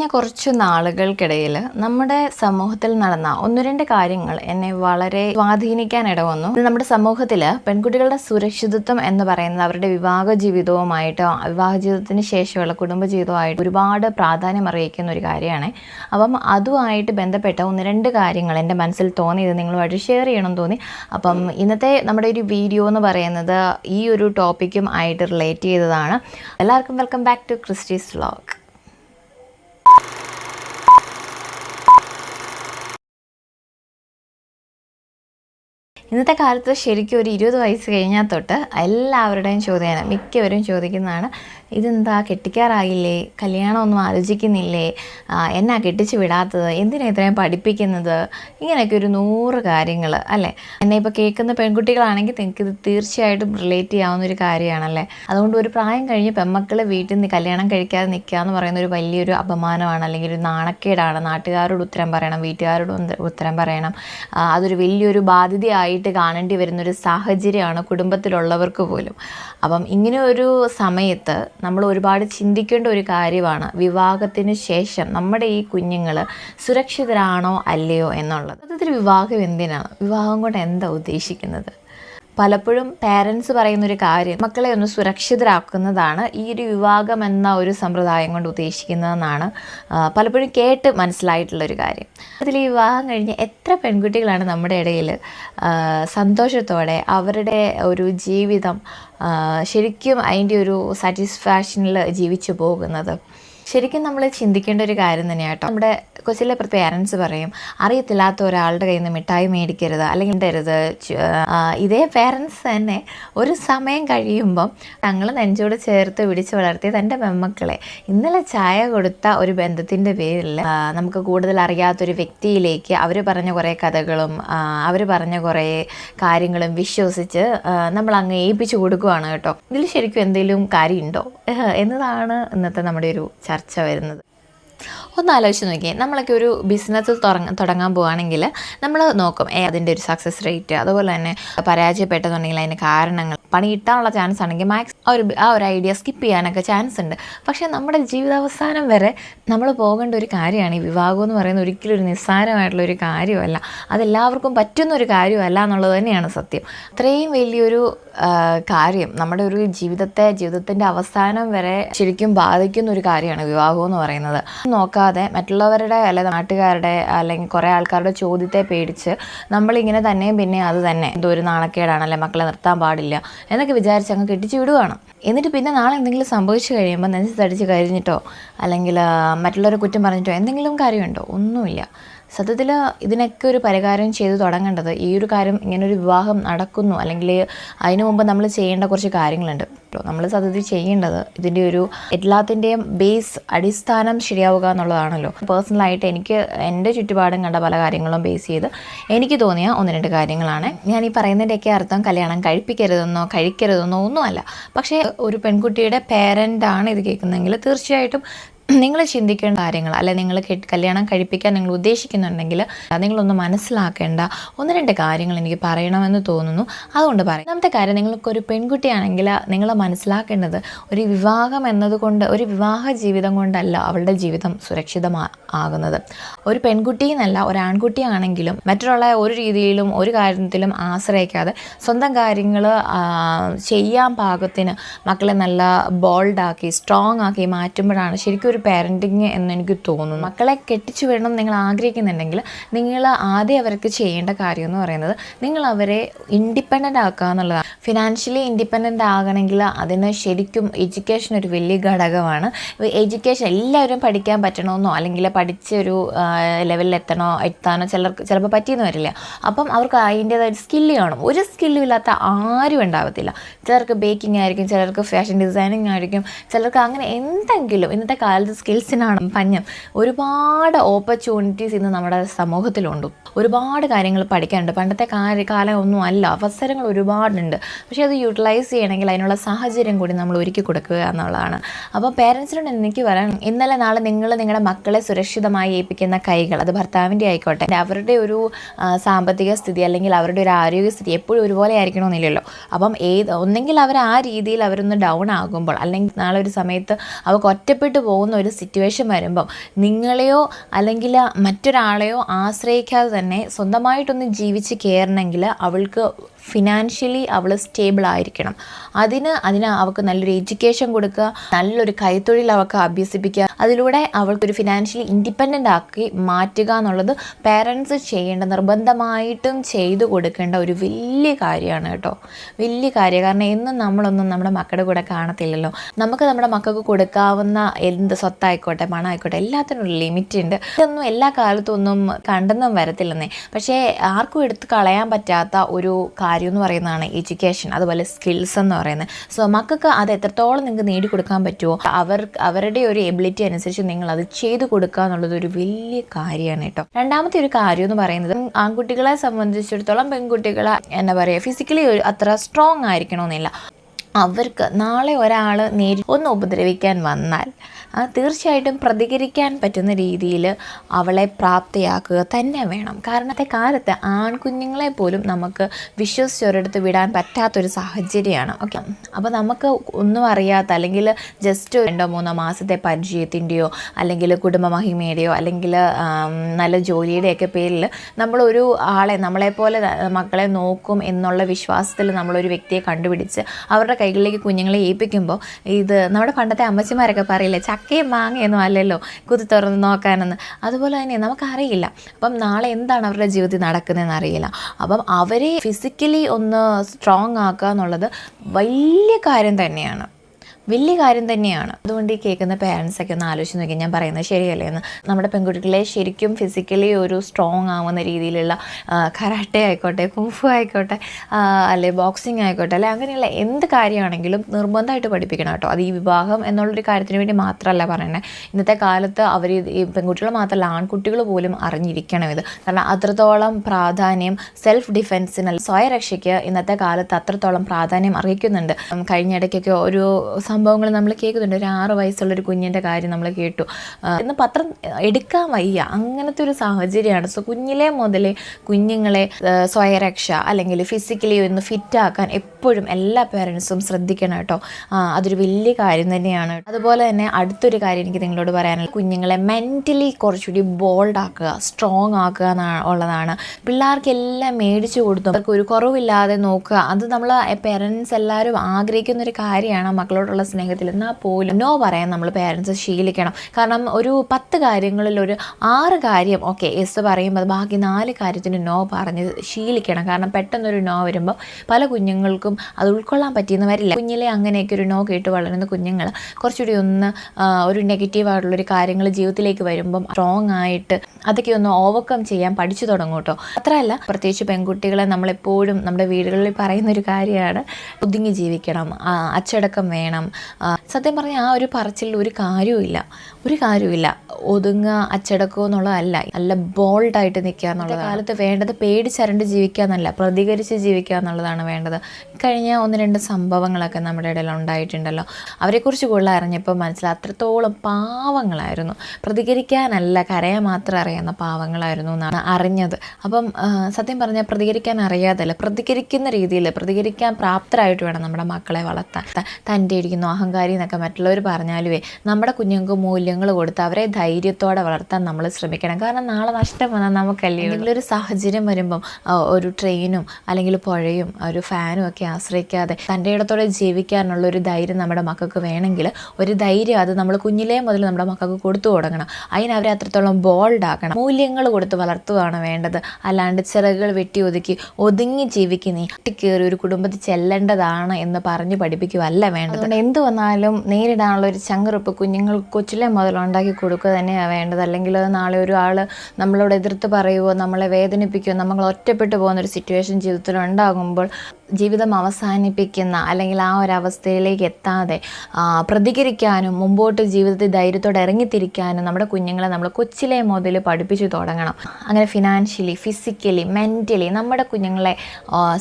കഴിഞ്ഞ കുറച്ച് നാളുകൾക്കിടയിൽ നമ്മുടെ സമൂഹത്തിൽ നടന്ന ഒന്ന് രണ്ട് കാര്യങ്ങൾ എന്നെ വളരെ സ്വാധീനിക്കാൻ ഇടവന്നു. ഇത് നമ്മുടെ സമൂഹത്തിൽ പെൺകുട്ടികളുടെ സുരക്ഷിതത്വം എന്ന് പറയുന്നത് അവരുടെ വിവാഹ ജീവിതവുമായിട്ടോ വിവാഹ ജീവിതത്തിന് ശേഷമുള്ള കുടുംബ ജീവിതവുമായിട്ട് ഒരുപാട് പ്രാധാന്യം അറിയിക്കുന്ന ഒരു കാര്യമാണ്. അപ്പം അതുമായിട്ട് ബന്ധപ്പെട്ട ഒന്ന് രണ്ട് കാര്യങ്ങൾ എന്റെ മനസ്സിൽ തോന്നിയത് നിങ്ങളുമായിട്ട് ഷെയർ ചെയ്യണം തോന്നി. അപ്പം ഇന്നത്തെ നമ്മുടെ ഒരു വീഡിയോ എന്ന് പറയുന്നത് ഈ ഒരു ടോപ്പിക്കും ആയിട്ട് റിലേറ്റ് ചെയ്തതാണ്. എല്ലാവർക്കും welcome back to Christy's vlog ഇന്നത്തെ കാലത്ത് ശരിക്കും ഒരു ഇരുപത് വയസ്സ് കഴിഞ്ഞാൽ തൊട്ട് എല്ലാവരുടെയും ചോദ്യമാണ് മിക്കവരും ചോദിക്കുന്നതാണ് ഇതെന്താ കെട്ടിക്കാറായില്ലേ? കല്യാണമൊന്നും ആലോചിക്കുന്നില്ലേ? എന്നാ കെട്ടിച്ച് വിടാത്തത്? എന്തിനാ ഇത്രയും പഠിപ്പിക്കുന്നത്? ഇങ്ങനെയൊക്കെ ഒരു നൂറ് കാര്യങ്ങൾ അല്ലേ? എന്നെ ഇപ്പോൾ കേൾക്കുന്ന പെൺകുട്ടികളാണെങ്കിൽ നിങ്ങൾക്ക് ഇത് തീർച്ചയായിട്ടും റിലേറ്റ് ചെയ്യാവുന്ന ഒരു കാര്യമാണല്ലേ? അതുകൊണ്ട് ഒരു പ്രായം കഴിഞ്ഞ് പെമ്മക്കളെ വീട്ടിൽ നിന്ന് കല്യാണം കഴിക്കാതെ നിൽക്കുക എന്ന് പറയുന്ന ഒരു വലിയൊരു അപമാനമാണ് അല്ലെങ്കിൽ ഒരു നാണക്കേടാണ്. നാട്ടുകാരോട് ഉത്തരം പറയണം വീട്ടുകാരോട് ഉത്തരം പറയണം. അതൊരു വലിയൊരു ബാധ്യതയായിട്ട് കാണേണ്ടി വരുന്നൊരു സാഹചര്യമാണ് കുടുംബത്തിലുള്ളവർക്ക് പോലും. അപ്പം ഇങ്ങനെ ഒരു സമയത്ത് നമ്മൾ ഒരുപാട് ചിന്തിക്കേണ്ട ഒരു കാര്യമാണ് വിവാഹത്തിന് ശേഷം നമ്മുടെ ഈ കുഞ്ഞുങ്ങൾ സുരക്ഷിതരാണോ അല്ലയോ എന്നുള്ളത്. അതൊരു വിവാഹം എന്തിനാണ്? വിവാഹം കൊണ്ട് എന്താ ഉദ്ദേശിക്കുന്നത്? പലപ്പോഴും പാരൻസ് പറയുന്ന ഒരു കാര്യം മക്കളെ ഒന്ന് സുരക്ഷിതരാക്കുന്നതാണ് ഈ ഒരു വിവാഹം എന്ന ഒരു സമ്പ്രദായം കൊണ്ട് ഉദ്ദേശിക്കുന്നതെന്നാണ് പലപ്പോഴും കേട്ട് മനസ്സിലായിട്ടുള്ള ഒരു കാര്യം. അതിൽ ഈ വിവാഹം കഴിഞ്ഞ് എത്ര പെൺകുട്ടികളാണ് നമ്മുടെ ഇടയിൽ സന്തോഷത്തോടെ അവരുടെ ഒരു ജീവിതം ശരിക്കും അതിന്റെ ഒരു സാറ്റിസ്ഫാക്ഷനിൽ ജീവിച്ചു പോകുന്നത്? ശരിക്കും നമ്മൾ ചിന്തിക്കേണ്ട ഒരു കാര്യം തന്നെയാണ് കേട്ടോ നമ്മുടെ കൊച്ചിലെ പേരൻസ് പറയും അറിയത്തില്ലാത്ത ഒരാളുടെ കയ്യിൽ നിന്ന് മിഠായി മേടിക്കരുത് അല്ലെങ്കിൽ തരുത് ഇതേ പേരൻസ് തന്നെ ഒരു സമയം കഴിയുമ്പം തങ്ങൾ നെഞ്ചോട് ചേർത്ത് പിടിച്ച് വളർത്തിയ തന്റെ മെമ്മക്കളെ ഇന്നലെ ചായ കൊടുത്ത ഒരു ബന്ധത്തിന്റെ പേരിൽ നമുക്ക് കൂടുതൽ അറിയാത്തൊരു വ്യക്തിയിലേക്ക് അവർ പറഞ്ഞ കുറേ കഥകളും അവർ പറഞ്ഞ കുറേ കാര്യങ്ങളും വിശ്വസിച്ച് നമ്മൾ അങ്ങ് ഏൽപ്പിച്ചു കൊടുക്കുകയാണ് കേട്ടോ. ഇതിൽ ശരിക്കും എന്തെങ്കിലും കാര്യമുണ്ടോ? എന്നതാണ് ഇന്നത്തെ നമ്മുടെ ഒരു ചർച്ച. വരുന്നത്. ഒന്ന് ആലോചിച്ച് നോക്കിയേ. നമ്മളൊക്കെ ഒരു ബിസിനസ് തുടങ്ങ തുടങ്ങാൻ പോവുകയാണെങ്കിൽ നമ്മൾ നോക്കും ഏ അതിന്റെ ഒരു സക്സസ് റേറ്റ് അതുപോലെ തന്നെ പരാജയപ്പെട്ടെന്നുണ്ടെങ്കിൽ അതിന്റെ കാരണങ്ങൾ പണി കിട്ടാനുള്ള ചാൻസ് ആണെങ്കിൽ മാക്സ് ആ ഒരു ആ ഒരു ഐഡിയ സ്കിപ്പ് ചെയ്യാനൊക്കെ ചാൻസ് ഉണ്ട്. പക്ഷേ നമ്മുടെ ജീവിതാവസാനം വരെ നമ്മൾ പോകേണ്ട ഒരു കാര്യമാണ് ഈ വിവാഹം എന്ന് പറയുന്നത് ഒരിക്കലും ഒരു നിസ്സാരമായിട്ടുള്ള ഒരു കാര്യമല്ല. അതെല്ലാവർക്കും പറ്റുന്ന ഒരു കാര്യമല്ല എന്നുള്ളത് തന്നെയാണ് സത്യം. അത്രയും വലിയൊരു കാര്യം നമ്മുടെ ഒരു ജീവിതത്തെ ജീവിതത്തിന്റെ അവസാനം വരെ ശരിക്കും ബാധിക്കുന്ന ഒരു കാര്യമാണ് വിവാഹം എന്ന് പറയുന്നത്. നോക്കാതെ മറ്റുള്ളവരുടെ അല്ലെ നാട്ടുകാരുടെ അല്ലെങ്കിൽ കുറേ ആൾക്കാരുടെ ചോദ്യത്തെ പേടിച്ച് നമ്മളിങ്ങനെ തന്നെയും പിന്നെ അത് തന്നെ. എന്തോ ഒരു നാണക്കേടാണ് അല്ലെ മക്കളെ നിർത്താൻ പാടില്ല എന്നൊക്കെ വിചാരിച്ച് അങ്ങ് കെട്ടിച്ചു വിടുവാണ്. എന്നിട്ട് പിന്നെ നാളെ എന്തെങ്കിലും സംഭവിച്ചു കഴിയുമ്പോൾ നെഞ്ച് തടിച്ച് കഴിഞ്ഞിട്ടോ അല്ലെങ്കിൽ മറ്റുള്ളവരെ കുറ്റം പറഞ്ഞിട്ടോ എന്തെങ്കിലും കാര്യമുണ്ടോ? ഒന്നുമില്ല. സത്യത്തിൽ ഇതിനൊക്കെ ഒരു പരിഹാരം ചെയ്തു തുടങ്ങേണ്ടത് ഈ ഒരു കാര്യം ഇങ്ങനെ ഒരു വിവാഹം നടക്കുന്നു അല്ലെങ്കിൽ അതിനു മുമ്പ് നമ്മൾ ചെയ്യേണ്ട കുറച്ച് കാര്യങ്ങളുണ്ട്. നമ്മൾ സത്യത്തിൽ ചെയ്യേണ്ടത് ഇതിന്റെ ഒരു എല്ലാത്തിന്റെയും ബേസ് അടിസ്ഥാനം ശരിയാവുക എന്നുള്ളതാണല്ലോ. പേഴ്സണലായിട്ട് എനിക്ക് എന്റെ ചുറ്റുപാടും കണ്ട പല കാര്യങ്ങളും ബേസ് ചെയ്ത് എനിക്ക് തോന്നിയ ഒന്ന് രണ്ട് കാര്യങ്ങളാണ്. ഞാൻ ഈ പറയുന്നതിന്റെയൊക്കെ അർത്ഥം കല്യാണം കഴിപ്പിക്കരുതെന്നോ കഴിക്കരുതെന്നോ ഒന്നുമല്ല. പക്ഷേ ഒരു പെൺകുട്ടിയുടെ പേരന്റാണ് ഇത് കേൾക്കുന്നതെങ്കിൽ തീർച്ചയായിട്ടും നിങ്ങൾ ചിന്തിക്കേണ്ട കാര്യങ്ങൾ അല്ലെ നിങ്ങൾ കല്യാണം കഴിപ്പിക്കാൻ നിങ്ങൾ ഉദ്ദേശിക്കുന്നുണ്ടെങ്കിൽ നിങ്ങളൊന്ന് മനസ്സിലാക്കേണ്ട ഒന്ന് രണ്ട് കാര്യങ്ങൾ എനിക്ക് പറയണമെന്ന് തോന്നുന്നു. അതുകൊണ്ട് പറയും. ഒന്നാമത്തെ കാര്യം നിങ്ങൾക്കൊരു പെൺകുട്ടിയാണെങ്കിൽ നിങ്ങൾ മനസ്സിലാക്കേണ്ടത് ഒരു വിവാഹം എന്നതുകൊണ്ട് ഒരു വിവാഹ ജീവിതം കൊണ്ടല്ല അവളുടെ ജീവിതം സുരക്ഷിതമാ ആകുന്നത്. ഒരു പെൺകുട്ടി എന്നല്ല ഒരു ആൺകുട്ടിയാണെങ്കിലും മറ്റുള്ള ഒരു രീതിയിലും ഒരു കാര്യത്തിലും ആശ്രയിക്കാതെ സ്വന്തം കാര്യങ്ങൾ ചെയ്യാൻ പാകത്തിന് മക്കളെ നല്ല ബോൾഡാക്കി സ്ട്രോങ് ആക്കി മാറ്റുമ്പോഴാണ് ശരിക്കും ഒരു പാരന്റിങ് എന്ന് എനിക്ക് തോന്നുന്നു. മക്കളെ കെട്ടിച്ചു വിടണം നിങ്ങൾ ആഗ്രഹിക്കുന്നുണ്ടെങ്കിൽ നിങ്ങൾ ആദ്യം അവർക്ക് ചെയ്യേണ്ട കാര്യം എന്ന് പറയുന്നത് നിങ്ങൾ അവരെ ഇൻഡിപെൻഡന്റ് ആക്കുക എന്നുള്ളതാണ്. ഫിനാൻഷ്യലി ഇൻഡിപെൻഡന്റ് ആകണമെങ്കിൽ അതിന് ശരിക്കും എഡ്യൂക്കേഷൻ ഒരു വലിയ ഘടകമാണ്. എഡ്യൂക്കേഷൻ എല്ലാവരും പഠിക്കാൻ പറ്റണമെന്നോ അല്ലെങ്കിൽ പഠിച്ചൊരു ലെവലിൽ എത്തണോ എത്താനോ ചിലർക്ക് ചിലപ്പോൾ പറ്റിയെന്ന് വരില്ല. അപ്പം അവർക്ക് അതിന്റേതായ സ്കില്ല് കാണും ഒരു സ്കില്ലും ഇല്ലാത്ത ആരും ഉണ്ടാവത്തില്ല. ചിലർക്ക് ബേക്കിംഗ് ആയിരിക്കും ചിലർക്ക് ഫാഷൻ ഡിസൈനിങ് ആയിരിക്കും ചിലർക്ക് അങ്ങനെ എന്തെങ്കിലും ഇന്നത്തെ കാലത്ത് സ്കിൽസിനാണ് പഞ്ഞം. ഒരുപാട് ഓപ്പർച്യൂണിറ്റീസ് ഇന്ന് നമ്മുടെ സമൂഹത്തിലുണ്ട്. ഒരുപാട് കാര്യങ്ങൾ പഠിക്കാനുണ്ട്. പണ്ടത്തെ കാര്യ കാലം ഒന്നും അല്ല. അവസരങ്ങൾ ഒരുപാടുണ്ട്. പക്ഷേ അത് യൂട്ടിലൈസ് ചെയ്യണമെങ്കിൽ അതിനുള്ള സാഹചര്യം കൂടി നമ്മൾ ഒരുക്കി കൊടുക്കുക എന്നുള്ളതാണ്. അപ്പോൾ പേരൻസിനോട് എനിക്ക് പറയാം ഇന്നലെ നാളെ നിങ്ങൾ നിങ്ങളുടെ മക്കളെ സുരക്ഷിതമായി ഏൽപ്പിക്കുന്ന കൈകൾ അത് ഭർത്താവിന്റെ ആയിക്കോട്ടെ അവരുടെ ഒരു സാമ്പത്തിക സ്ഥിതി അല്ലെങ്കിൽ അവരുടെ ഒരു ആരോഗ്യസ്ഥിതി എപ്പോഴും ഒരുപോലെ ആയിരിക്കണമെന്നില്ലല്ലോ. അപ്പം ഏത് ഒന്നെങ്കിൽ അവർ ആ രീതിയിൽ അവരൊന്ന് ഡൗൺ ആകുമ്പോൾ അല്ലെങ്കിൽ നാളെ ഒരു സമയത്ത് അവർക്ക് ഒറ്റപ്പെട്ടു പോകുന്ന പോകുന്ന ഒരു സിറ്റുവേഷൻ വരുമ്പം നിങ്ങളെയോ അല്ലെങ്കിൽ മറ്റൊരാളെയോ ആശ്രയിക്കാതെ തന്നെ സ്വന്തമായിട്ടൊന്ന് ജീവിച്ച് കയറണമെങ്കിൽ അവൾക്ക് ഫിനാൻഷ്യലി അവൾ സ്റ്റേബിൾ ആയിരിക്കണം. അതിന് അതിന് അവൾക്ക് നല്ലൊരു എഡ്യൂക്കേഷൻ കൊടുക്കുക നല്ലൊരു കൈത്തൊഴിൽ അവൾക്ക് അഭ്യസിപ്പിക്കുക. അതിലൂടെ അവൾക്കൊരു ഫിനാൻഷ്യലി ഇൻഡിപെൻഡന്റ് ആക്കി മാറ്റുക എന്നുള്ളത് പേരൻസ് ചെയ്യേണ്ട നിർബന്ധമായിട്ടും ചെയ്തു കൊടുക്കേണ്ട ഒരു വലിയ കാര്യമാണ് കേട്ടോ. വലിയ കാര്യം. കാരണം എന്നും നമ്മളൊന്നും നമ്മുടെ മക്കളുടെ കൂടെ കാണത്തില്ലല്ലോ. നമുക്ക് നമ്മുടെ മക്കൾക്ക് കൊടുക്കാവുന്ന എന്ത് സ്വത്തായിക്കോട്ടെ പണമായിക്കോട്ടെ എല്ലാത്തിനും ഒരു ലിമിറ്റ് ഉണ്ട്. ഇതൊന്നും എല്ലാ കാലത്തും ഒന്നും കണ്ടെന്നും വരത്തില്ലെന്നേ. പക്ഷേ ആർക്കും എടുത്ത് കളയാൻ പറ്റാത്ത ഒരു എന്ന് പറയുന്നതാണ് എഡ്യൂക്കേഷൻ അതുപോലെ സ്കിൽസ് എന്ന് പറയുന്നത്. സോ മക്കൾക്ക് അത് എത്രത്തോളം നിങ്ങൾക്ക് നേടിക്കൊടുക്കാൻ പറ്റുമോ അവർ അവരുടെ ഒരു എബിലിറ്റി അനുസരിച്ച് നിങ്ങൾ അത് ചെയ്തു കൊടുക്കുക എന്നുള്ളത് ഒരു വലിയ കാര്യമാണ് കേട്ടോ. രണ്ടാമത്തെ ഒരു കാര്യം എന്ന് പറയുന്നത് ആൺകുട്ടികളെ സംബന്ധിച്ചിടത്തോളം പെൺകുട്ടികളെ എന്താ പറയുക ഫിസിക്കലി അത്ര സ്ട്രോങ് ആയിരിക്കണമെന്നില്ല അവർക്ക് നാളെ ഒരാൾ നേരി ഒന്ന് ഉപദ്രവിക്കാൻ വന്നാൽ തീർച്ചയായിട്ടും പ്രതികരിക്കാൻ പറ്റുന്ന രീതിയിൽ അവളെ പ്രാപ്തിയാക്കുക തന്നെ വേണം. കാരണത്തെ കാലത്ത് ആൺകുഞ്ഞുങ്ങളെ പോലും നമുക്ക് വിശ്വസിച്ച് ഒരിടത്ത് വിടാൻ പറ്റാത്തൊരു സാഹചര്യമാണ്. ഓക്കെ. അപ്പോൾ നമുക്ക് ഒന്നും അറിയാത്ത അല്ലെങ്കിൽ ജസ്റ്റ് രണ്ടോ മൂന്നോ മാസത്തെ പരിചയത്തിന്റെയോ അല്ലെങ്കിൽ കുടുംബമഹിമയുടെയോ അല്ലെങ്കിൽ നല്ല ജോലിയുടെയൊക്കെ പേരിൽ നമ്മളൊരു ആളെ നമ്മളെപ്പോലെ മക്കളെ നോക്കും എന്നുള്ള വിശ്വാസത്തിൽ നമ്മളൊരു വ്യക്തിയെ കണ്ടുപിടിച്ച് അവരുടെ കൈകളിലേക്ക് കുഞ്ഞുങ്ങളെ ഏൽപ്പിക്കുമ്പോൾ ഇത് നമ്മുടെ പണ്ടത്തെ അമ്മച്ചിമാരൊക്കെ പറയില്ലേ ചക്കയും മാങ്ങയൊന്നും അല്ലല്ലോ കുത്തി തുറന്ന് നോക്കാനെന്ന്. അതുപോലെ തന്നെ നമുക്കറിയില്ല. അപ്പം നാളെ എന്താണ് അവരുടെ ജീവിതത്തിൽ നടക്കുന്നതെന്ന് അറിയില്ല. അപ്പം അവരെ ഫിസിക്കലി ഒന്ന് സ്ട്രോങ് ആക്കുക എന്നുള്ളത് വലിയ കാര്യം തന്നെയാണ്. വലിയ കാര്യം തന്നെയാണ്. അതുകൊണ്ട് ഈ കേൾക്കുന്ന പേരൻസൊക്കെ ഒന്ന് ആലോചിച്ച് നോക്കി. ഞാൻ പറയുന്നത് ശരിയല്ലേ? എന്ന് നമ്മുടെ പെൺകുട്ടികളെ ശരിക്കും ഫിസിക്കലി ഒരു സ്ട്രോങ് ആവുന്ന രീതിയിലുള്ള കരാട്ടെ ആയിക്കോട്ടെ കുംഫു ആയിക്കോട്ടെ അല്ലെ ബോക്സിങ് ആയിക്കോട്ടെ അല്ലെ അങ്ങനെയുള്ള എന്ത് കാര്യമാണെങ്കിലും നിർബന്ധമായിട്ട് പഠിപ്പിക്കണം കേട്ടോ. അത് ഈ വിവാഹം എന്നുള്ളൊരു കാര്യത്തിന് വേണ്ടി മാത്രമല്ല പറയണേ ഇന്നത്തെ കാലത്ത് അവർ ഈ പെൺകുട്ടികൾ മാത്രമല്ല ആൺകുട്ടികൾ പോലും അറിഞ്ഞിരിക്കണം ഇത്. കാരണം അത്രത്തോളം പ്രാധാന്യം സെൽഫ് ഡിഫെൻസിന് സ്വയരക്ഷയ്ക്ക് ഇന്നത്തെ കാലത്ത് അത്രത്തോളം പ്രാധാന്യം അർഹിക്കുന്നുണ്ട്. കഴിഞ്ഞ കഴിഞ്ഞിടയ്ക്കൊക്കെ ഒരു സംഭവങ്ങൾ നമ്മൾ കേൾക്കുന്നുണ്ട്. ഒരു ആറ് വയസ്സുള്ള ഒരു കുഞ്ഞിന്റെ കാര്യം നമ്മൾ കേട്ടു. ഇന്ന് പത്രം എടുക്കാൻ വയ്യ. അങ്ങനത്തെ ഒരു സാഹചര്യമാണ്. സോ കുഞ്ഞിലെ മുതലേ കുഞ്ഞുങ്ങളെ സ്വയരക്ഷ അല്ലെങ്കിൽ ഫിസിക്കലി ഒന്ന് ഫിറ്റാക്കാൻ എപ്പോഴും എല്ലാ പേരൻസും ശ്രദ്ധിക്കണം കേട്ടോ. അതൊരു വലിയ കാര്യം തന്നെയാണ്. അതുപോലെ തന്നെ അടുത്തൊരു കാര്യം എനിക്ക് നിങ്ങളോട് പറയാനുള്ളത്. കുഞ്ഞുങ്ങളെ മെന്റലി കുറച്ചുകൂടി ബോൾഡ് ആക്കുക സ്ട്രോങ് ആക്കുക എന്നാണ് ഉള്ളതാണ്. പിള്ളേർക്ക് എല്ലാം മേടിച്ചു കൊടുത്തു അവർക്ക് ഒരു കുറവില്ലാതെ നോക്കുക. അത് നമ്മൾ പേരൻസ് എല്ലാവരും ആഗ്രഹിക്കുന്ന ഒരു കാര്യമാണ്. മക്കളോടുള്ള സ്നേഹത്തിൽ എന്നാൽ പോലും നോ പറയാൻ നമ്മൾ പേരൻസ് ശീലിക്കണം. കാരണം ഒരു പത്ത് കാര്യങ്ങളിൽ ഒരു ആറ് കാര്യം ഓക്കെ എസ് പറയുമ്പോൾ ബാക്കി നാല് കാര്യത്തിന് നോ പറഞ്ഞ് ശീലിക്കണം. കാരണം പെട്ടെന്നൊരു നോ വരുമ്പോൾ പല കുഞ്ഞുങ്ങൾക്കും അത് ഉൾക്കൊള്ളാൻ പറ്റിയെന്ന് വരില്ല. കുഞ്ഞിലെ അങ്ങനെയൊക്കെ ഒരു നോ കേട്ട് വളരുന്ന കുഞ്ഞുങ്ങൾ കുറച്ചുകൂടി ഒന്ന് ഒരു നെഗറ്റീവായിട്ടുള്ളൊരു കാര്യങ്ങൾ ജീവിതത്തിലേക്ക് വരുമ്പം സ്ട്രോങ് ആയിട്ട് അതൊക്കെ ഒന്ന് ഓവർകം ചെയ്യാൻ പഠിച്ചു തുടങ്ങും കേട്ടോ. അത്രയല്ല പ്രത്യേകിച്ച് പെൺകുട്ടികളെ നമ്മളെപ്പോഴും നമ്മുടെ വീടുകളിൽ പറയുന്ന ഒരു കാര്യമാണ് ഒതുങ്ങി ജീവിക്കണം അച്ചടക്കം വേണം സത്യം പറഞ്ഞാൽ ആ ഒരു പറച്ചിൽ ഒരു കാര്യവുമില്ല. ഒരു കാര്യമില്ല ഒതുങ്ങുക അച്ചടക്കുക എന്നുള്ളതല്ല. നല്ല ബോൾഡായിട്ട് നിൽക്കുക എന്നുള്ളത് കാലത്ത് വേണ്ടത് പേടിച്ചരണ്ട് ജീവിക്കുക എന്നല്ല. പ്രതികരിച്ച് ജീവിക്കുക എന്നുള്ളതാണ് വേണ്ടത്. കഴിഞ്ഞ ഒന്ന് രണ്ട് സംഭവങ്ങളൊക്കെ നമ്മുടെ ഇടയിൽ ഉണ്ടായിട്ടുണ്ടല്ലോ. അവരെക്കുറിച്ച് കൂടുതൽ അറിഞ്ഞപ്പോൾ മനസ്സിലായി അത്രത്തോളം പാവങ്ങളായിരുന്നു. പ്രതികരിക്കാനല്ല കരയാൻ മാത്രം അറിയാവുന്ന പാവങ്ങളായിരുന്നു എന്നാണ് അറിഞ്ഞത്. അപ്പം സത്യം പറഞ്ഞാൽ പ്രതികരിക്കാൻ അറിയാതല്ല. പ്രതികരിക്കുന്ന രീതിയിൽ പ്രതികരിക്കാൻ പ്രാപ്തരായിട്ട് വേണം നമ്മുടെ മക്കളെ വളർത്താൻ. തന്റെ ഇരിക്കുന്നു അഹങ്കാരി എന്നൊക്കെ മറ്റുള്ളവർ പറഞ്ഞാലുവേ നമ്മുടെ കുഞ്ഞുങ്ങൾക്ക് മൂല്യങ്ങൾ കൊടുത്ത് അവരെ ധൈര്യത്തോടെ വളർത്താൻ നമ്മൾ ശ്രമിക്കണം. കാരണം നാളെ നഷ്ടം വന്നാൽ നമുക്കല്ലേ എന്തെങ്കിലും ഒരു സാഹചര്യം വരുമ്പം ഒരു ട്രെയിനും അല്ലെങ്കിൽ പുഴയും ഒരു ഫാനും ഒക്കെ ആശ്രയിക്കാതെ തന്റെ ഇടത്തോടെ ജീവിക്കാനുള്ള ഒരു ധൈര്യം നമ്മുടെ മക്കൾക്ക് വേണമെങ്കിൽ ഒരു ധൈര്യം അത് നമ്മൾ കുഞ്ഞിലേ മുതൽ നമ്മുടെ മക്കൾക്ക് കൊടുത്തു കൊടുക്കണം അതിന് അവരെ അത്രത്തോളം ബോൾഡ് ആക്കണം. മൂല്യങ്ങൾ കൊടുത്ത് വളർത്തുകയാണ് വേണ്ടത്. അല്ലാണ്ട് ചിറകുകൾ വെട്ടി ഒതുക്കി ഒതുങ്ങി ജീവിക്കുന്ന കേറി ഒരു കുടുംബത്തിൽ ചെല്ലേണ്ടതാണ് എന്ന് പറഞ്ഞ് പഠിപ്പിക്കുകയല്ല വേണ്ടത്. എന്ത് വന്നാലും നേരിടാനുള്ള ഒരു ചങ്ങറുപ്പ് കുഞ്ഞുങ്ങൾ കൊച്ചിലെ മുതൽ ഉണ്ടാക്കി കൊടുക്കുക തന്നെയാണ് വേണ്ടത്. അല്ലെങ്കിൽ നാളെ ഒരാൾ നമ്മളോട് എതിർത്ത് പറയുമോ നമ്മളെ വേദനിപ്പിക്കുമോ നമ്മൾ ഒറ്റപ്പെട്ടു പോകുന്ന ഒരു സിറ്റുവേഷൻ ജീവിതത്തിൽ ഉണ്ടാകുമ്പോൾ ജീവിതം അവസാനിപ്പിക്കുന്ന അല്ലെങ്കിൽ ആ ഒരു അവസ്ഥയിലേക്ക് എത്താതെ പ്രതികരിക്കാനും മുമ്പോട്ട് ജീവിതത്തിൽ ധൈര്യത്തോടെ ഇറങ്ങിത്തിരിക്കാനും നമ്മുടെ കുഞ്ഞുങ്ങളെ നമ്മൾ കൊച്ചിലെ മുതൽ പഠിപ്പിച്ചു തുടങ്ങണം. അങ്ങനെ ഫിനാൻഷ്യലി ഫിസിക്കലി മെന്റലി നമ്മുടെ കുഞ്ഞുങ്ങളെ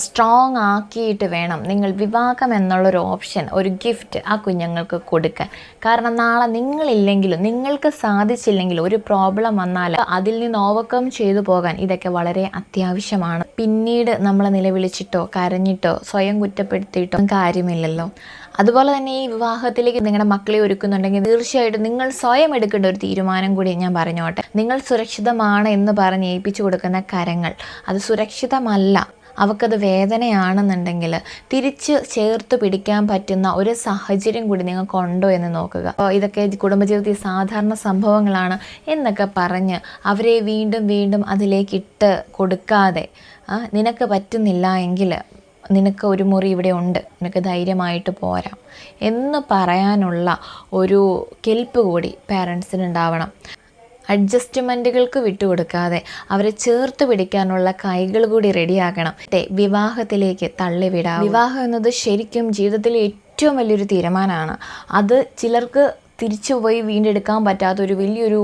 സ്ട്രോങ് ആക്കിയിട്ട് വേണം നിങ്ങൾ വിവാഹം എന്നുള്ളൊരു ഓപ്ഷൻ ഒരു ഗിഫ്റ്റ് ആ കുഞ്ഞുങ്ങൾക്ക് കൊടുക്കാൻ. കാരണം നാളെ നിങ്ങളില്ലെങ്കിലും നിങ്ങൾക്ക് സാധിച്ചില്ലെങ്കിലും ഒരു പ്രോബ്ലം വന്നാൽ അതിൽ നിന്ന് ഓവർകം ചെയ്തു പോകാൻ ഇതൊക്കെ വളരെ അത്യാവശ്യമാണ്. പിന്നീട് നമ്മളെ നിലവിളിച്ചിട്ടോ കരഞ്ഞിട്ടോ സ്വയം കുറ്റപ്പെടുത്തിയിട്ടോ കാര്യമില്ലല്ലോ. അതുപോലെ തന്നെ ഈ വിവാഹത്തിലേക്ക് നിങ്ങളുടെ മക്കളെ ഒരുക്കുന്നുണ്ടെങ്കിൽ തീർച്ചയായിട്ടും നിങ്ങൾ സ്വയം എടുക്കേണ്ട ഒരു തീരുമാനം കൂടി ഞാൻ പറഞ്ഞോട്ടെ. നിങ്ങൾ സുരക്ഷിതമാണ് എന്ന് പറഞ്ഞ് ഏൽപ്പിച്ചു കൊടുക്കുന്ന കരങ്ങൾ അത് സുരക്ഷിതമല്ല. അവക്കത് വേദനയാണെന്നുണ്ടെങ്കിൽ തിരിച്ച് ചേർത്ത് പിടിക്കാൻ പറ്റുന്ന ഒരു സാഹചര്യം കൂടി നിങ്ങൾക്ക് ഉണ്ടോ എന്ന് നോക്കുക. അപ്പോൾ ഇതൊക്കെ കുടുംബജീവിതത്തിൽ സാധാരണ സംഭവങ്ങളാണ് എന്നൊക്കെ പറഞ്ഞ് അവരെ വീണ്ടും വീണ്ടും അതിലേക്ക് ഇട്ട് കൊടുക്കാതെ നിനക്ക് പറ്റുന്നില്ല എങ്കിൽ നിനക്ക് ഒരു മുറി ഇവിടെ ഉണ്ട്. നിനക്ക് ധൈര്യമായിട്ട് പോരാം. എന്ന് പറയാനുള്ള ഒരു കെൽപ്പ് കൂടി പാരൻസിനുണ്ടാവണം അഡ്ജസ്റ്റ്മെന്റുകൾക്ക് വിട്ടുകൊടുക്കാതെ അവരെ ചേർത്ത് പിടിക്കാനുള്ള കൈകൾ കൂടി റെഡിയാക്കണം വിവാഹത്തിലേക്ക് തള്ളിവിടാം. വിവാഹം എന്നത് ശരിക്കും ജീവിതത്തിലെ ഏറ്റവും വലിയൊരു തീരുമാനമാണ്. അത് ചിലർക്ക് തിരിച്ചു പോയി വീണ്ടെടുക്കാൻ പറ്റാത്ത ഒരു വലിയൊരു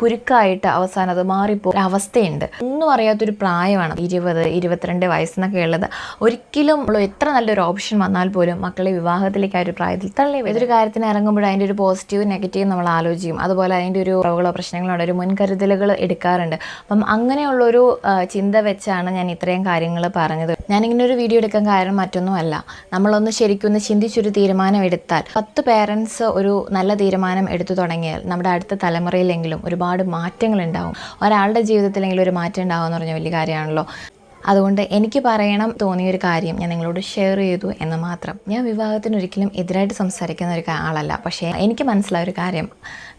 കുരുക്കായിട്ട് അവസാനം അത് മാറിപ്പോ അവസ്ഥയുണ്ട്. ഒന്നും അറിയാത്തൊരു പ്രായമാണ് ഇരുപത് ഇരുപത്തിരണ്ട് വയസ്സെന്നൊക്കെ ഉള്ളത്. ഒരിക്കലും എത്ര നല്ലൊരു ഓപ്ഷൻ വന്നാൽ പോലും മക്കളെ വിവാഹത്തിലേക്ക് ആ ഒരു പ്രായത്തിൽ തള്ളി. ഏതൊരു കാര്യത്തിന് ഇറങ്ങുമ്പോൾ അതിന്റെ ഒരു പോസിറ്റീവ് നെഗറ്റീവ് നമ്മൾ ആലോചിക്കും. അതുപോലെ അതിന്റെ ഒരു കുറവുകളോ പ്രശ്നങ്ങളോ ഒരു മുൻകരുതലുകൾ എടുക്കാറുണ്ട്. അപ്പം അങ്ങനെയുള്ളൊരു ചിന്ത വെച്ചാണ് ഞാൻ ഇത്രയും കാര്യങ്ങൾ പറഞ്ഞത്. ഞാനിങ്ങനെ ഒരു വീഡിയോ എടുക്കാൻ കാരണം മറ്റൊന്നുമല്ല. നമ്മളൊന്ന് ശരിക്കും ഒന്ന് ചിന്തിച്ചൊരു തീരുമാനം എടുത്താൽ പത്ത് പേരൻസ് ഒരു നല്ല തീരുമാനം എടുത്തു തുടങ്ങിയാൽ നമ്മുടെ അടുത്ത തലമുറയിലെങ്കിലും ഒരുപാട് മാറ്റങ്ങൾ ഉണ്ടാവും ഒരാളുടെ ജീവിതത്തിലെങ്കിലും ഒരു മാറ്റം ഉണ്ടാവും എന്ന് പറഞ്ഞ വലിയ കാര്യമാണല്ലോ. അതുകൊണ്ട് എനിക്ക് പറയണം തോന്നിയൊരു കാര്യം ഞാൻ നിങ്ങളോട് ഷെയർ ചെയ്തു എന്ന് മാത്രം. ഞാൻ വിവാഹത്തിന് ഒരിക്കലും എതിരായിട്ട് സംസാരിക്കുന്ന ഒരു ആളല്ല. പക്ഷേ എനിക്ക് മനസ്സിലായ ഒരു കാര്യം.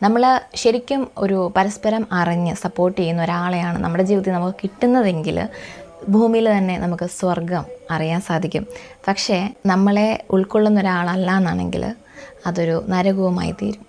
നമ്മൾ ശരിക്കും ഒരു പരസ്പരം അറിഞ്ഞ് സപ്പോർട്ട് ചെയ്യുന്ന ഒരാളെയാണ് നമ്മുടെ ജീവിതത്തിൽ നമുക്ക് കിട്ടുന്നതെങ്കിൽ ഭൂമിയിൽ തന്നെ നമുക്ക് സ്വർഗം അറിയാൻ സാധിക്കും. പക്ഷേ നമ്മളെ ഉൾക്കൊള്ളുന്ന ഒരാളല്ല എന്നാണെങ്കിൽ അതൊരു നരകവുമായി തീരും.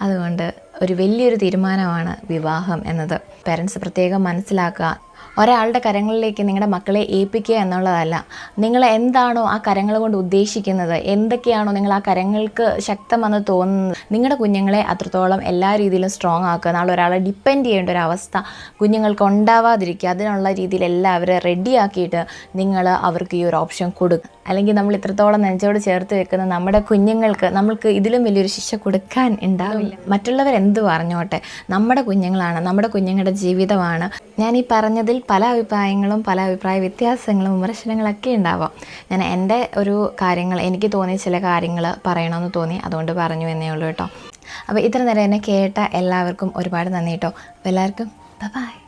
അതുകൊണ്ട് ഒരു വലിയൊരു തീരുമാനമാണ് വിവാഹം എന്നത്. പേരൻസ് പ്രത്യേകം മനസ്സിലാക്കുക ഒരാളുടെ കരങ്ങളിലേക്ക് നിങ്ങളുടെ മക്കളെ ഏൽപ്പിക്കുക എന്നുള്ളതല്ല. നിങ്ങൾ എന്താണോ ആ കരങ്ങൾ കൊണ്ട് ഉദ്ദേശിക്കുന്നത് എന്തൊക്കെയാണോ നിങ്ങൾ ആ കരങ്ങൾക്ക് ശക്തമെന്ന് തോന്നുന്നത് നിങ്ങളുടെ കുഞ്ഞുങ്ങളെ അത്രത്തോളം എല്ലാ രീതിയിലും സ്ട്രോങ് ആക്കുക നാളെ ഒരാളെ ഡിപ്പെൻഡ് ചെയ്യേണ്ട ഒരു അവസ്ഥ കുഞ്ഞുങ്ങൾക്ക് ഉണ്ടാവാതിരിക്കുക അതിനുള്ള രീതിയിൽ എല്ലാവരും റെഡിയാക്കിയിട്ട് നിങ്ങൾ അവർക്ക് ഈ ഒരു ഓപ്ഷൻ കൊടുക്കുക അല്ലെങ്കിൽ നമ്മൾ ഇത്രത്തോളം നെഞ്ചോട് ചേർത്ത് വെക്കുന്ന നമ്മുടെ കുഞ്ഞുങ്ങൾക്ക് നമ്മൾക്ക് ഇതിലും വലിയൊരു ശിക്ഷ കൊടുക്കാൻ ഉണ്ടാവില്ല. മറ്റുള്ളവർ എന്ത് പറഞ്ഞോട്ടെ? നമ്മുടെ കുഞ്ഞുങ്ങളാണ് നമ്മുടെ കുഞ്ഞുങ്ങളുടെ ജീവിതമാണ്. ഞാൻ ഈ പറഞ്ഞതിൽ പല അഭിപ്രായങ്ങളും പല അഭിപ്രായ വ്യത്യാസങ്ങളും വിമർശനങ്ങളൊക്കെ ഉണ്ടാവാം. ഞാൻ എന്റെ ഒരു കാര്യങ്ങൾ എനിക്ക് തോന്നിയ ചില കാര്യങ്ങൾ പറയണമെന്ന് തോന്നി. അതുകൊണ്ട് പറഞ്ഞു എന്നേ ഉള്ളൂ കേട്ടോ. അപ്പോൾ ഇത്ര നേരം എന്നെ കേട്ട എല്ലാവർക്കും ഒരുപാട് നന്ദി കേട്ടോ. അപ്പോൾ എല്ലാവർക്കും ബൈ